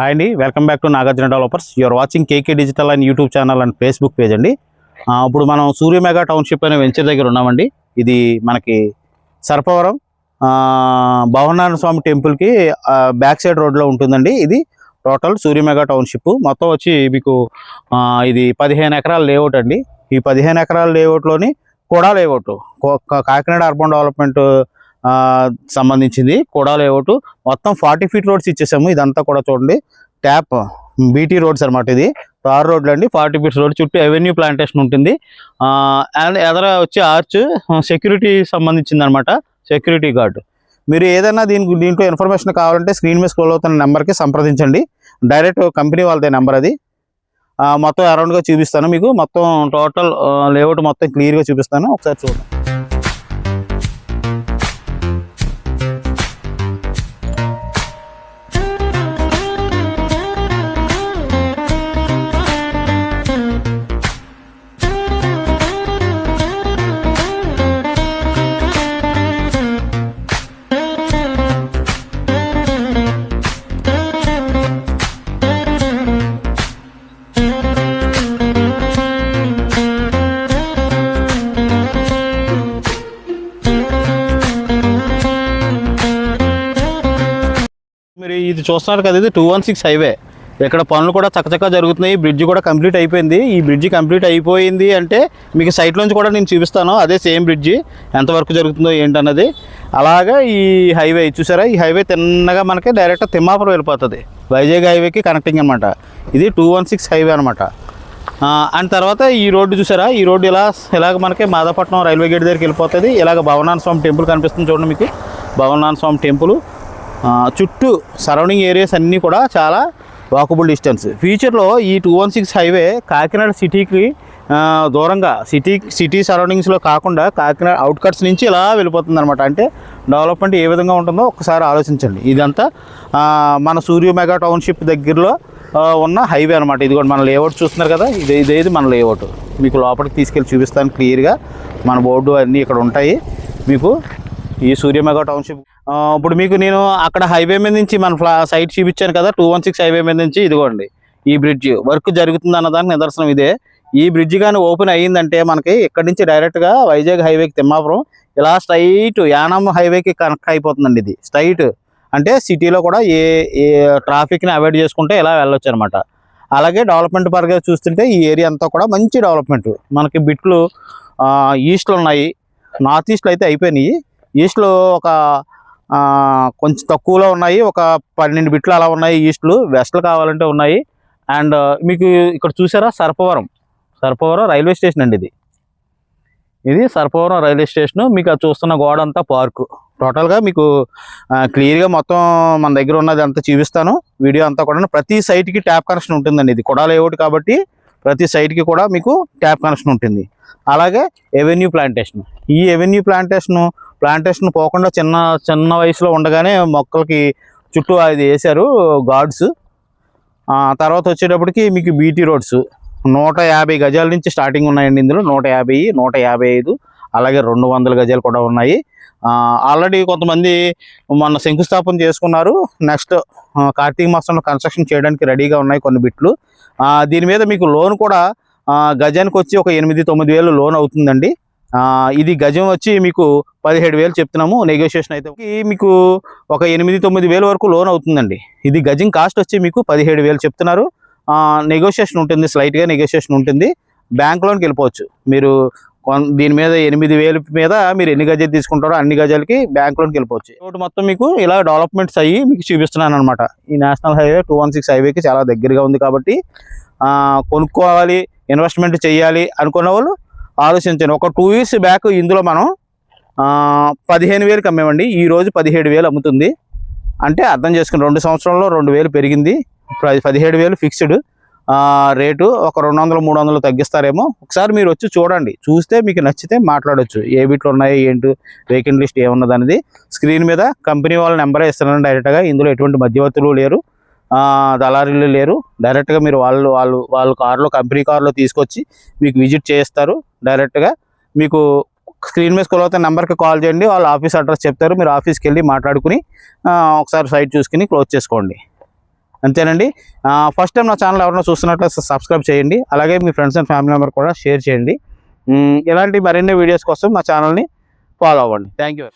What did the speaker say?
Hi అండి welcome back to Nagarjuna developers you're watching KK digital and YouTube channel and Facebook page అండి. ఇప్పుడు మనం సూర్యమేఘ township అనే venture దగ్గర ఉన్నామండి. ఇది మనకి సర్పవరం భవనారాయణ స్వామి టెంపుల్కి బ్యాక్ సైడ్ రోడ్లో ఉంటుందండి. ఇది టోటల్ సూర్యమేఘ టౌన్షిప్ మొత్తం వచ్చి మీకు ఇది పదిహేను ఎకరాల లేఅవుట్ అండి. ఈ పదిహేను ఎకరాల లేఅవుట్లోని కూడా లేఅవుట్ కాకినాడ అర్బన్ డెవలప్మెంట్ సంబంధించింది. కూడా లేఅవుట్. మొత్తం ఫార్టీ ఫీట్ రోడ్స్ ఇచ్చేసాము. ఇదంతా కూడా చూడండి. ట్యాప్ బీటీ రోడ్స్ అనమాట ఇది. తార్ రోడ్లు అండి. ఫార్టీ ఫీట్స్ రోడ్ చుట్టూ అవెన్యూ ప్లాంటేషన్ ఉంటుంది. అండ్ ఎదర వచ్చి ఆర్చ్ సెక్యూరిటీ సంబంధించింది అనమాట సెక్యూరిటీ గార్డ్. మీరు ఏదైనా దీని దీంట్లో ఇన్ఫర్మేషన్ కావాలంటే స్క్రీన్ మీద స్క్రోల్ అవుతున్న నెంబర్కి సంప్రదించండి. డైరెక్ట్ కంపెనీ వాళ్ళదే నెంబర్ అది. మొత్తం అరౌండ్గా చూపిస్తాను మీకు. మొత్తం టోటల్ లేఅవుట్ మొత్తం క్లియర్గా చూపిస్తాను. ఒకసారి చూడండి మీరు ఇది చూస్తున్నారు కదా ఇది టూ వన్ సిక్స్ హైవే ఇక్కడ పనులు కూడా చక్కచక్క జరుగుతున్నాయి బ్రిడ్జ్ కూడా కంప్లీట్ అయిపోయింది. ఈ బ్రిడ్జ్ కంప్లీట్ అయిపోయింది అంటే మీకు సైట్ నుంచి కూడా నేను చూపిస్తాను అదే సేమ్ బ్రిడ్జి ఎంతవరకు జరుగుతుందో ఏంటన్నది. అలాగా ఈ హైవే చూసారా? ఈ హైవే తిన్నగా మనకి డైరెక్ట్ తిమ్మాపురం వెళ్ళిపోతుంది. వైజాగ్ హైవేకి కనెక్టింగ్ అనమాట ఇది టూ వన్ సిక్స్ హైవే అనమాట అండ్ తర్వాత ఈ రోడ్డు చూసారా? ఈ రోడ్డు ఇలా ఇలాగ మనకి మాదాపట్నం రైల్వే గేట్ దగ్గరికి వెళ్ళిపోతుంది. ఇలాగ భవనాన్ స్వామి టెంపుల్ కనిపిస్తుంది చూడండి మీకు. భవనాన్ స్వామి టెంపుల్. చుట్టూ సరౌండింగ్ ఏరియాస్ అన్నీ కూడా చాలా వాకబుల్ డిస్టెన్స్. ఫ్యూచర్లో ఈ two one six highway Kakinada సిటీకి దూరంగా సిటీ సిటీ సరౌండింగ్స్లో కాకుండా కాకినాడ అవుట్కట్స్ నుంచి ఇలా వెళ్ళిపోతుంది అనమాట అంటే డెవలప్మెంట్ ఏ విధంగా ఉంటుందో ఒకసారి ఆలోచించండి. ఇదంతా మన సూర్య మెగా టౌన్షిప్ దగ్గరలో ఉన్న హైవే అనమాట ఇది కూడా మన లేఅవుట్ చూస్తున్నారు కదా ఇది ఇదేది మన లేఅవుట్. మీకు లోపలికి తీసుకెళ్ళి చూపిస్తాను క్లియర్గా. మన బోర్డు అన్నీ ఇక్కడ ఉంటాయి. మీకు ఈ సూర్య మెగా టౌన్షిప్ ఇప్పుడు మీకు నేను అక్కడ హైవే మీద నుంచి మన ఫ్లా సైట్ చూపించాను కదా టూ వన్ సిక్స్ హైవే మీద నుంచి ఇదిగోండి ఈ బ్రిడ్జ్ వర్క్ జరుగుతుంది అన్నదానికి నిదర్శనం ఇదే. ఈ బ్రిడ్జ్ కానీ ఓపెన్ అయ్యిందంటే మనకి ఇక్కడ నుంచి డైరెక్ట్గా వైజాగ్ హైవేకి తిమ్మాపురం ఇలా స్ట్రైట్ యానం హైవేకి కనెక్ట్ అయిపోతుందండి ఇది. స్ట్రైట్ అంటే సిటీలో కూడా ఏ ఏ ట్రాఫిక్ని అవాయిడ్ చేసుకుంటే ఇలా వెళ్ళొచ్చు అనమాట అలాగే డెవలప్మెంట్ పరంగా చూస్తుంటే ఈ ఏరియా అంతా కూడా మంచి డెవలప్మెంట్ మనకి బిట్లు ఈస్ట్లో ఉన్నాయి నార్త్ ఈస్ట్లో అయితే అయిపోయినాయి. ఈస్ట్లో ఒక కొంచెం తక్కువలో ఉన్నాయి. ఒక పన్నెండు బిట్లు అలా ఉన్నాయి ఈస్ట్లు. వెస్ట్లు కావాలంటే ఉన్నాయి. అండ్ మీకు ఇక్కడ చూసారా? సర్పవరం. సర్పవరం రైల్వే స్టేషన్ అండి ఇది. ఇది సర్పవరం రైల్వే స్టేషన్. మీకు అది చూస్తున్న గోడ అంతా పార్కు. టోటల్గా మీకు క్లియర్గా మొత్తం మన దగ్గర ఉన్నది అంతా చూపిస్తాను. వీడియో అంతా కూడా ప్రతి సైట్కి ట్యాప్ కనెక్షన్ ఉంటుందండి ఇది. కొడా లేఅవుట్ కాబట్టి ప్రతి సైట్కి కూడా మీకు ట్యాప్ కనెక్షన్ ఉంటుంది. అలాగే ఎవెన్యూ ప్లాంటేషన్. ఈ ఎవెన్యూ ప్లాంటేషన్ ప్లాంటేషన్ పోకుండా చిన్న చిన్న వయసులో ఉండగానే మొక్కలకి చుట్టూ అది వేశారు గార్డ్స్ తర్వాత వచ్చేటప్పటికి మీకు బీటీ రోడ్స్ నూట యాభై గజాల నుంచి స్టార్టింగ్ ఉన్నాయండి ఇందులో. నూట యాభై నూట యాభై ఐదు అలాగే రెండు వందల గజాలు కూడా ఉన్నాయి. ఆల్రెడీ కొంతమంది మొన్న శంకుస్థాపన చేసుకున్నారు. నెక్స్ట్ కార్తీక మాసంలో కన్స్ట్రక్షన్ చేయడానికి రెడీగా ఉన్నాయి కొన్ని బిట్లు. దీని మీద మీకు లోన్ కూడా గజానికి వచ్చి ఒక ఎనిమిది తొమ్మిది వేలు లోన్ అవుతుందండి. ఇది గజం వచ్చి మీకు పదిహేడు వేలు చెప్తున్నాము. నెగోషియేషన్ అయితే మీకు ఒక ఎనిమిది తొమ్మిది వేల వరకు లోన్ అవుతుందండి. ఇది గజం కాస్ట్ వచ్చి మీకు పదిహేడు వేలు చెప్తున్నారు. నెగోషియేషన్ ఉంటుంది స్లైట్గా నెగోషియేషన్ ఉంటుంది. బ్యాంక్ లోన్కి వెళ్ళిపోవచ్చు. మీరు కొన్- దీని మీద ఎనిమిది వేలు మీద మీరు ఎన్ని గజాలు తీసుకుంటారో అన్ని గజాలకి బ్యాంక్ లోన్కి వెళ్ళిపోవచ్చు. రోడ్డు మొత్తం మీకు ఇలా డెవలప్మెంట్స్ అయ్యి మీకు చూపిస్తున్నాను అనమాట ఈ national highway two one six హైవేకి చాలా దగ్గరగా ఉంది కాబట్టి కొనుక్కోవాలి ఇన్వెస్ట్మెంట్ చేయాలి అనుకున్న వాళ్ళు ఆలోచించండి ఒక టూ ఇయర్స్ బ్యాక్ ఇందులో మనం పదిహేను వేలకు అమ్మేమండి. ఈ రోజు పదిహేడు వేలు అమ్ముతుంది. అంటే అర్థం చేసుకుని రెండు సంవత్సరంలో రెండు వేలు పెరిగింది. పదిహేడు వేలు ఫిక్స్డ్ రేటు ఒక రెండు వందలు మూడు వందలు తగ్గిస్తారేమో. ఒకసారి మీరు వచ్చి చూడండి. చూస్తే మీకు నచ్చితే మాట్లాడొచ్చు. ఏ బిట్లు ఉన్నాయో ఏంటి వేకెంట్ లిస్ట్ ఏమున్నది అనేది. స్క్రీన్ మీద కంపెనీ వాళ్ళ నెంబరే ఇస్తున్నాను. డైరెక్ట్గా ఇందులో ఎటువంటి మధ్యవర్తులు లేరు. దళారీలు లేరు. డైరెక్ట్గా మీరు వాళ్ళు వాళ్ళు వాళ్ళ కారులో కంపెనీ కార్లో తీసుకొచ్చి మీకు విజిట్ చేస్తారు డైరెక్ట్గా మీకు స్క్రీన్ మీద స్కూల్ అవుతున్న నెంబర్కి కాల్ చేయండి. వాళ్ళ ఆఫీస్ అడ్రస్ చెప్తారు. మీరు ఆఫీస్కి వెళ్ళి మాట్లాడుకుని ఒకసారి సైట్ చూసుకుని క్లోజ్ చేసుకోండి. అంతేనండి. ఫస్ట్ టైం నా ఛానల్ ఎవరైనా చూస్తున్నట్లయితే సబ్స్క్రైబ్ చేయండి. అలాగే మీ ఫ్రెండ్స్ అండ్ ఫ్యామిలీ మెంబర్ కూడా షేర్ చేయండి. ఇలాంటి మరిన్ని వీడియోస్ కోసం మా ఛానల్ని ఫాలో అవ్వండి. Thank you